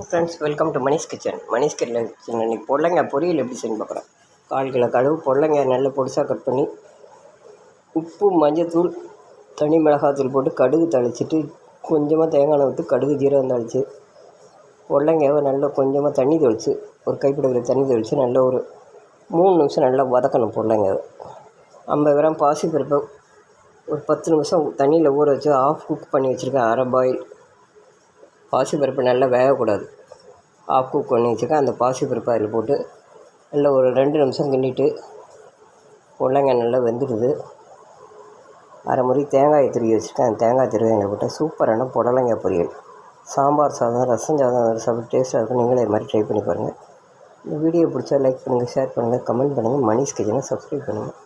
Friends welcome to Manish kitchen. Manish kitchen இன்னைக்கு பொடலங்காய் பொரியல் எப்படி செய்யணும் பார்க்குறேன் கால் கிலோ கழுவு பொடலங்காய் நல்லா பொடிசாக கட் பண்ணி உப்பு மஞ்சத்தூள் தனி மிளகாத்தூள் போட்டு கடுகு தளிச்சிட்டு கொஞ்சமாக தேங்காய் எண்ணெய் ஊற்றி கடுகு ஜீரகம் தாளித்து பொடலங்காவை நல்லா கொஞ்சமாக தண்ணி தெளித்து ஒரு கைப்பிடி தண்ணி தெளித்து நல்லா ஒரு மூணு நிமிஷம் நல்லா வதக்கணும் பொடலங்காவை ஐம்பது கிராம் பாசிப்பருப்பை ஒரு பத்து நிமிஷம் தண்ணியில் ஊற வச்சு ஆஃப் குக் பண்ணி வச்சுருக்கேன். அரை பாயில் பாசிப்பருப்பு நல்லா வேகக்கூடாது. ஆஃப் குக் பண்ணி வச்சுக்க அந்த பாசிப்பருப்பு அதில் போட்டு நல்லா ஒரு ரெண்டு நிமிஷம் கிண்டிட்டு பொடலங்காய் நல்லா வெந்துடுது. அரை முறை தேங்காய் திருவி வச்சுருக்கேன் அந்த தேங்காய் திருவிங்களை போட்டு சூப்பரான புடலங்காய் பொரியல். சாம்பார் சாதம் ரசம் சாதம் சாப்பிட்டு டேஸ்ட்டாக இருக்கும். நீங்களே இது மாதிரி ட்ரை பண்ணி பாருங்கள் இந்த வீடியோ பிடிச்சா லைக் பண்ணுங்கள் ஷேர் பண்ணுங்கள் கமெண்ட் பண்ணுங்கள் மணிஷ் கிச்சனை சப்ஸ்கிரைப் பண்ணுங்கள்